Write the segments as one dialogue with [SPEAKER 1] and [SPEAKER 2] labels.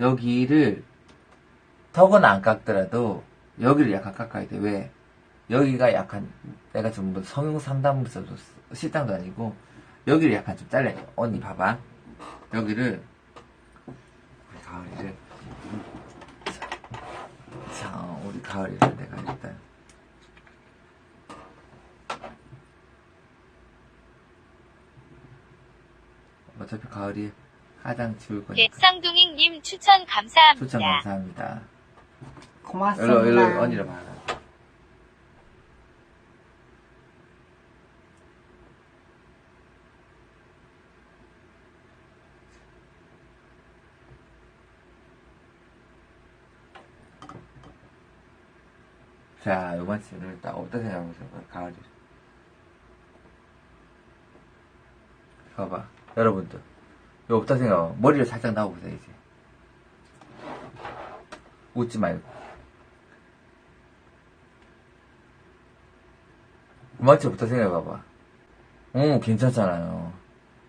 [SPEAKER 1] 여기를 턱은 안 깎더라도 여기를 약간 깎아야 돼. 왜? 여기가 약간 내가 전부 성형 상담소도 실장도 아니고 여기를 약간 좀 잘라야 돼. 언니 봐봐. 여기를 우리 가을이를 자, 자 우리 가을이를 내가 일단 어차피 가을이 화장 지울 거니까
[SPEAKER 2] 객상둥이님 추천 감사합니다.
[SPEAKER 1] 추천 감사합니다.
[SPEAKER 3] 고맙습니다.
[SPEAKER 1] 일로 일로 언니를 봐라. 자, 요번 주를 딱 어떤 생각하세요? 가을이. 봐봐. 여러분들. 이거 어떤 생각? 머리를 살짝 나오보세요, 이제. 웃지 말고. 이만치부터 생각해봐봐. 어, 괜찮잖아요.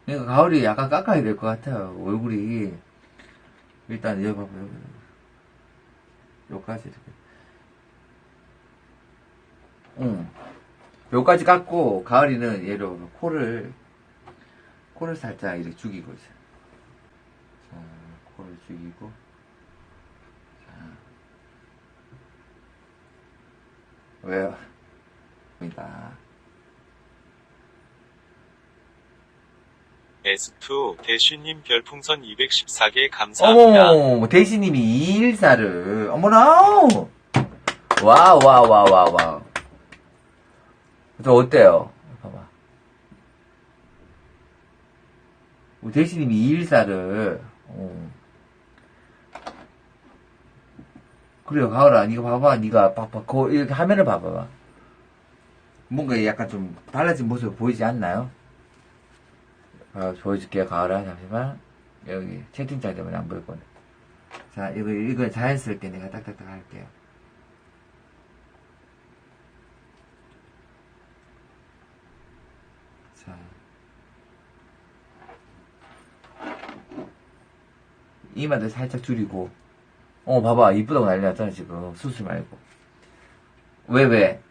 [SPEAKER 1] 그러니까 가을이 약간 깎아야 될 것 같아요. 얼굴이. 일단 여기 봐봐, 여기. 여기까지 이렇게. 응. 여기까지 깎고, 가을이는 얘로 코를, 코를 살짝 이렇게 죽이고 있어요. 자, 코를 죽이고. 자. 왜요? 입니다.
[SPEAKER 4] S2 대쉬님 별풍선 214개 감사합니다.
[SPEAKER 1] 어머, 대시님이 214를, 어머나! 와, 와, 와, 와, 와. 저 어때요? 봐봐. 대시님이 214를, 어. 그래요, 가을아, 니가 봐봐, 니가 봐봐, 그, 이렇게 화면을 봐봐봐. 뭔가 약간 좀 달라진 모습 보이지 않나요? 아, 보여줄게요, 가을아, 잠시만. 여기 채팅창 때문에 안 보일 거네. 자, 이거, 이거 자연스럽게 내가 딱딱딱 할게요. 자. 이마도 살짝 줄이고. 어, 봐봐. 이쁘다고 난리 났잖아, 지금. 수술 말고. 왜, 왜?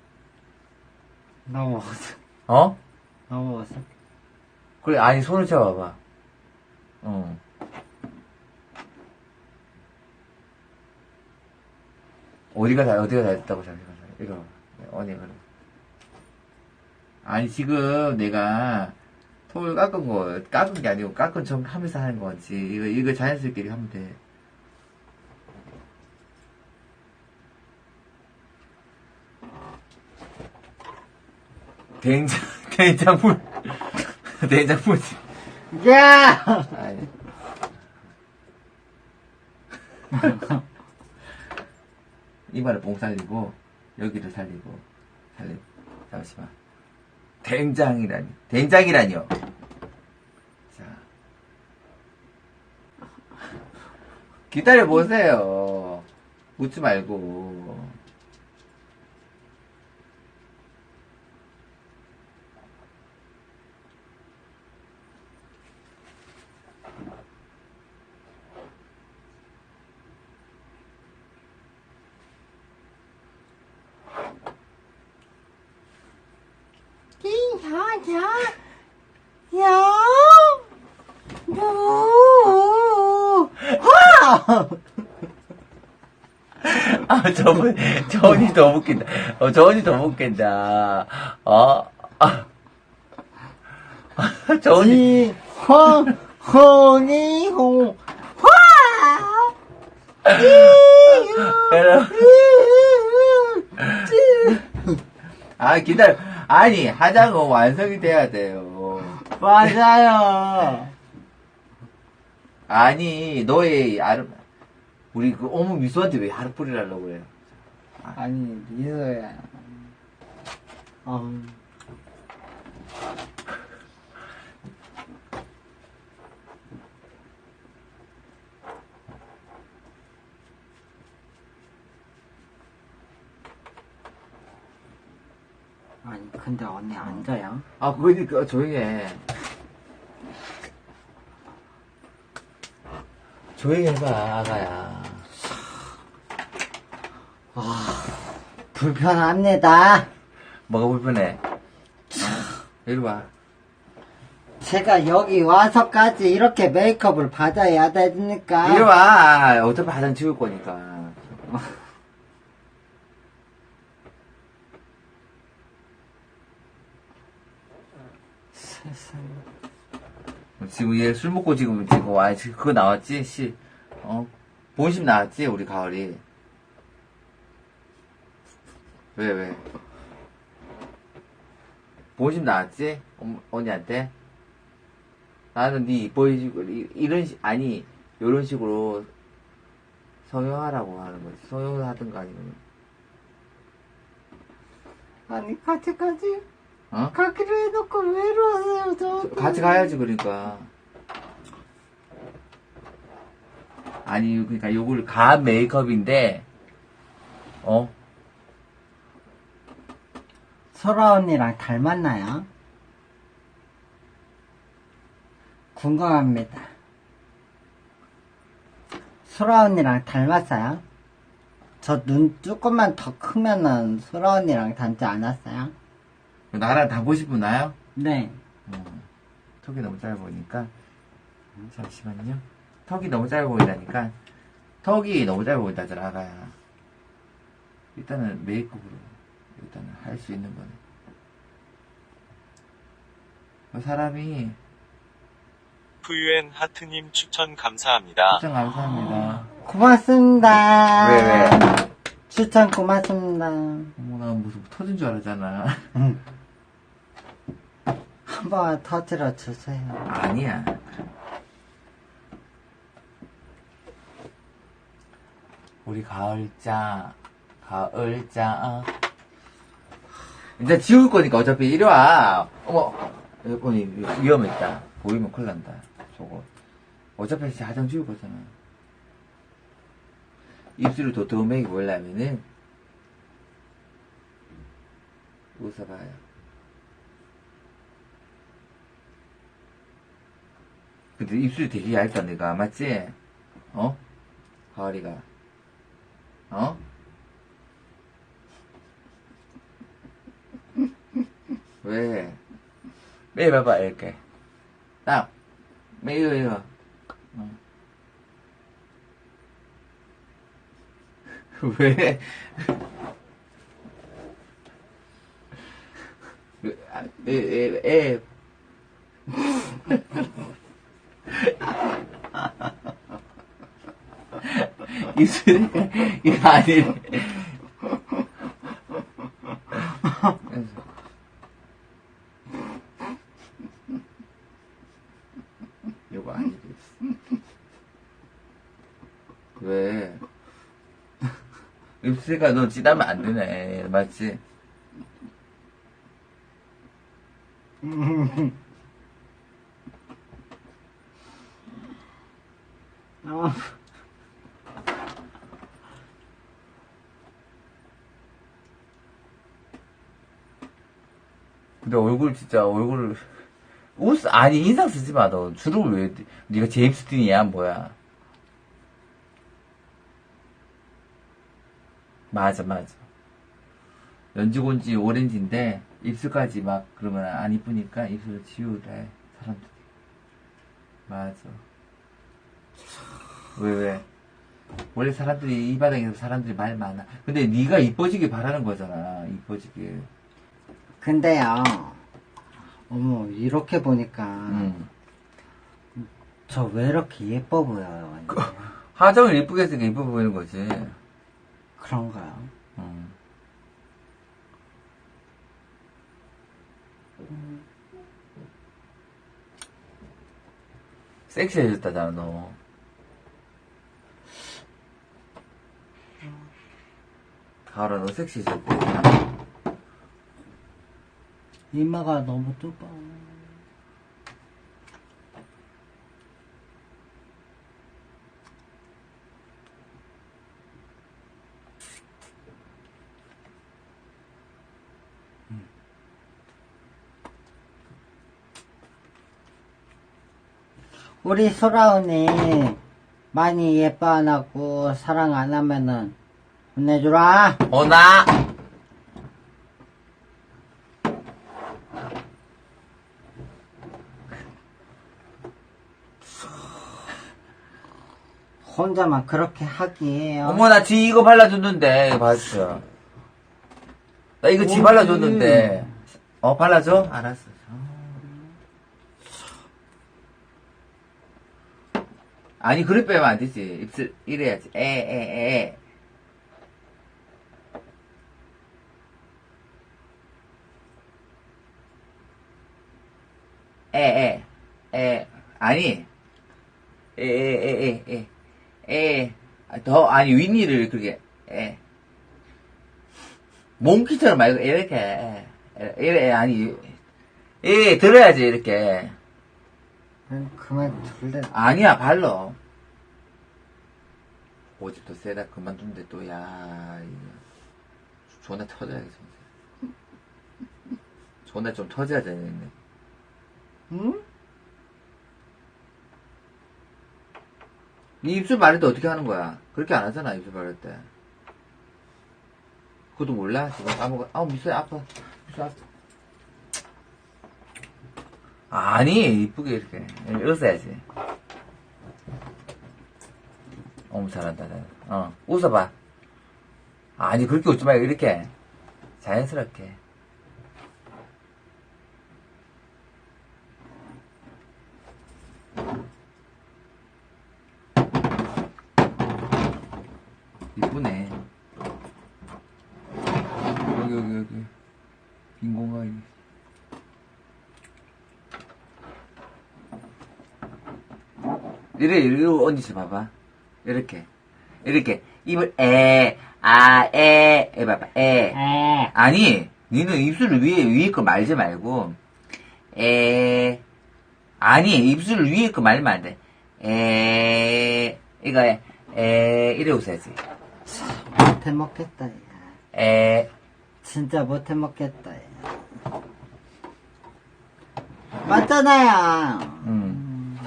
[SPEAKER 3] 너무 먹었어.
[SPEAKER 1] 어?
[SPEAKER 3] 너무 먹었어.
[SPEAKER 1] 그래, 아니, 손을 잡아봐. 어. 어디가 다, 어디가 다 했다고 잠시만. 이거, 어디, 그래. 아니, 지금 내가 톨 깎은 거, 깎은 게 아니고 깎은 점 하면서 하는 거지. 이거, 이거 자연스럽게 하면 돼. 된장, 된장물. 된장물.
[SPEAKER 3] 야!
[SPEAKER 1] 아니. 이마를 뽕 살리고 여기를 살리고 살리고 잠시만 된장이라니. 된장이라니요. 자. 기다려 보세요. 웃지 말고
[SPEAKER 3] 야, 야, 요, 화!
[SPEAKER 1] 아 저분 저언니 더 웃긴다. 어 저언니 더 웃긴다. 어 아. 저언니
[SPEAKER 3] 지, 황, 홍이, 홍, 화!
[SPEAKER 1] 여러분. 아 기다려 아니 화장은 완성이 돼야 돼요
[SPEAKER 3] 맞아요.
[SPEAKER 1] 아니 너의 아름 우리 그 어머 미수한테 왜 하루 뿌리하려고 그래요
[SPEAKER 3] 아니, 미소야. 음. 아니, 근데 언니 앉아요?
[SPEAKER 1] 아 그러니까 조용히 해 조용히 해봐, 아가야.
[SPEAKER 3] 불편합니다.
[SPEAKER 1] 뭐가 불편해? 어? 이리 와.
[SPEAKER 3] 제가 여기 와서까지 이렇게 메이크업을 받아야 되니까.
[SPEAKER 1] 이리 와. 어차피 화장 지울 거니까.
[SPEAKER 3] 세상에.
[SPEAKER 1] 지금 얘 술 먹고 지금 지금 와 그거 나왔지 씨 어? 본심 나왔지 우리 가을이 왜 왜? 본심 나왔지 엄- 언니한테 나는 네 이뻐해지고 이- 이런 식 아니 이런 식으로 성형하라고 하는 거지 성형을 하든가 아니면
[SPEAKER 3] 아니, 같이 가지.
[SPEAKER 1] 어?
[SPEAKER 3] 가기로 해놓고 왜 이러세요, 저.
[SPEAKER 1] 같이 가야지 그러니까 아니 그러니까 요걸 가한 메이크업인데 어
[SPEAKER 3] 소라 언니랑 닮았나요? 궁금합니다. 소라 언니랑 닮았어요? 저 눈 조금만 더 크면은 소라 언니랑 닮지 않았어요?
[SPEAKER 1] 나랑 닮고 싶은 나요?
[SPEAKER 3] 네.
[SPEAKER 1] 음, 턱이 너무 짧아 보이니까 음, 잠시만요 턱이 너무 짧아 보인다니까 턱이 너무 짧아 보인다잖아 아가야 일단은 메이크업으로 일단은 할 수 있는 거는 어, 사람이
[SPEAKER 4] 푸유엔 하트님 추천 감사합니다.
[SPEAKER 1] 추천 감사합니다
[SPEAKER 3] 고맙습니다.
[SPEAKER 1] 왜, 왜?
[SPEAKER 3] 추천 고맙습니다.
[SPEAKER 1] 어머 나 무슨 터진 줄 알았잖아
[SPEAKER 3] 한번 터뜨려 주세요.
[SPEAKER 1] 아니야. 우리 가을자, 가을자. 이제 지울 거니까 어차피 이리 와. 어머, 여기 위험했다. 보이면 큰일 난다. 저거. 어차피 화장 지울 거잖아. 입술을 도톰하게 보려면은, 웃어봐요. 근데 입술이 되게 얇다, 내가. 맞지? 어? 가을이가. 어? 왜? 매일 봐봐, 이렇게. 딱. 매일, 이거. 어. 왜? 아, 에, 에, 에. 이거 아니래. 이거 아니래. 왜? 입술가 너 찌다면 안 되네. 맞지?
[SPEAKER 3] 어,
[SPEAKER 1] 근데 얼굴 진짜 얼굴을 옷 아니 인상 쓰지 마 너. 주름을 왜 띄- 네가 제임스 딘이야 뭐야. 맞아 맞아. 연지곤지 오렌지인데 입술까지 막 그러면 안 이쁘니까 입술을 지우래 사람들이. 맞아. 왜 왜? 원래 사람들이 이 바닥에서 사람들이 말 많아. 근데 네가 이뻐지길 바라는 거잖아 이뻐지길
[SPEAKER 3] 근데요. 어머, 이렇게 보니까
[SPEAKER 1] 응.
[SPEAKER 3] 저왜 이렇게 예뻐 보여요? 언니?
[SPEAKER 1] 화장을 이쁘게 했으니까 이뻐 보이는 거지.
[SPEAKER 3] 그런가요?
[SPEAKER 1] 음. 섹시해졌다잖아, 너. 가을아, 너 섹시해졌대.
[SPEAKER 3] 이마가 너무 좁아. 우리 소라 언니 많이 예뻐 안 하고 사랑 안 하면은 혼내주라.
[SPEAKER 1] 오나!
[SPEAKER 3] 혼자만 그렇게 하기에요.
[SPEAKER 1] 어머, 나 지 이거 발라줬는데, 이거 봤어. 나 이거 지? 발라줬는데. 어, 발라줘? 알았어. 아니, 그래 빼면 안 되지. 입술, 이래야지. 에, 에, 에. 에, 에, 에. 아니. 에, 에, 에, 에, 에. 에. 아, 더, 아니, 윗니를 그렇게, 에. 몽키처럼 말고, 이렇게, 이래, 아니, 에, 들어야지, 이렇게.
[SPEAKER 3] 응, 그만 둘래.
[SPEAKER 1] 아니야, 발로. 오집도 세다, 그만둔데 또, 야, 이거. 존나 터져야겠어. 존나 좀 터져야 되겠네.
[SPEAKER 3] 응?
[SPEAKER 1] 이 입술 바를 때 어떻게 하는 거야? 그렇게 안 하잖아, 입술 바를 때. 그것도 몰라? 지금 까먹어. 아우, 미소야, 아파. 미소 아파. 아니, 이쁘게 이렇게. 웃어야지. 어머, 잘한다, 잘한다. 어, 웃어봐. 아니, 그렇게 웃지 말고, 이렇게. 자연스럽게. 이쁘네. 여기, 여기, 여기. 빈 공간이. 이래, 이래, 언니지 봐봐. 이렇게. 이렇게. 입을, 에, 아, 에, 에, 봐봐, 에.
[SPEAKER 3] 에.
[SPEAKER 1] 아니, 니는 입술을 위에, 위에 거 말지 말고, 에, 아니, 입술을 위에 거 말면 안 돼. 에, 이거, 에, 에, 이래 웃어야지.
[SPEAKER 3] 못해 먹겠다, 야.
[SPEAKER 1] 에,
[SPEAKER 3] 진짜 못해 먹겠다, 야. 맞잖아요.
[SPEAKER 1] 음.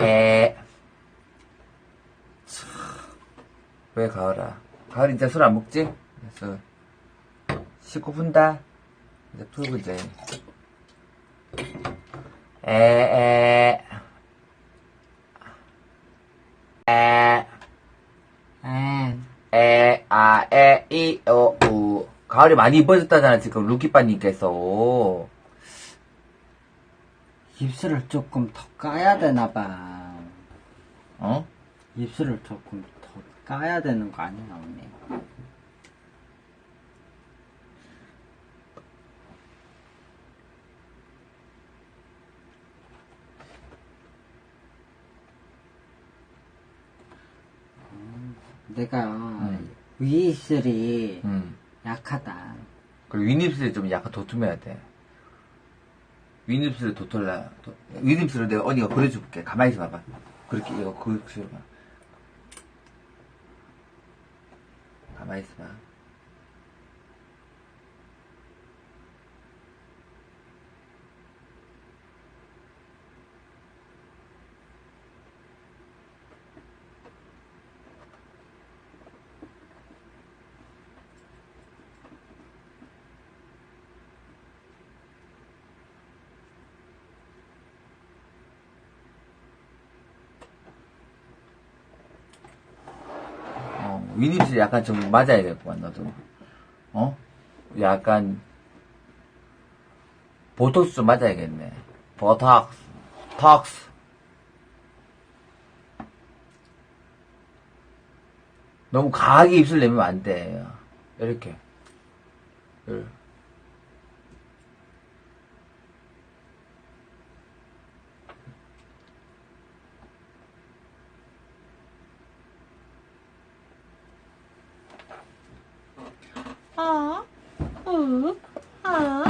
[SPEAKER 1] 에. 참, 왜 가을아? 가을 이제 술 안 먹지? 그래서 씻고 푼다. 이제 풀고 이제. 에, 에. 에.
[SPEAKER 3] 에.
[SPEAKER 1] 에, 이, 어, 우. 가을이 많이 이뻐졌다잖아, 지금, 루키빠님께서.
[SPEAKER 3] 입술을 조금 더 까야 되나봐.
[SPEAKER 1] 어?
[SPEAKER 3] 입술을 조금 더 까야 되는 거 아니야, 언니? 음, 내가 위 입술이
[SPEAKER 1] 음.
[SPEAKER 3] 약하다.
[SPEAKER 1] 그리고 윗입술이 좀 약간 도톰해야 돼. 윗입술을 도톰라, 도- 윗입술을 내가 언니가 그려줄게. 가만히 있어 봐봐. 그렇게, 이거, 그, 그, 봐. 가만히 있어 봐. 어, 윗입술이 약간 좀 맞아야 될것 같아, 너도. 어? 약간, 보톡스 좀 맞아야겠네. 보톡스, 톡스. 너무 강하게 입술 내면 안 돼. 이렇게. 이렇게.
[SPEAKER 5] 아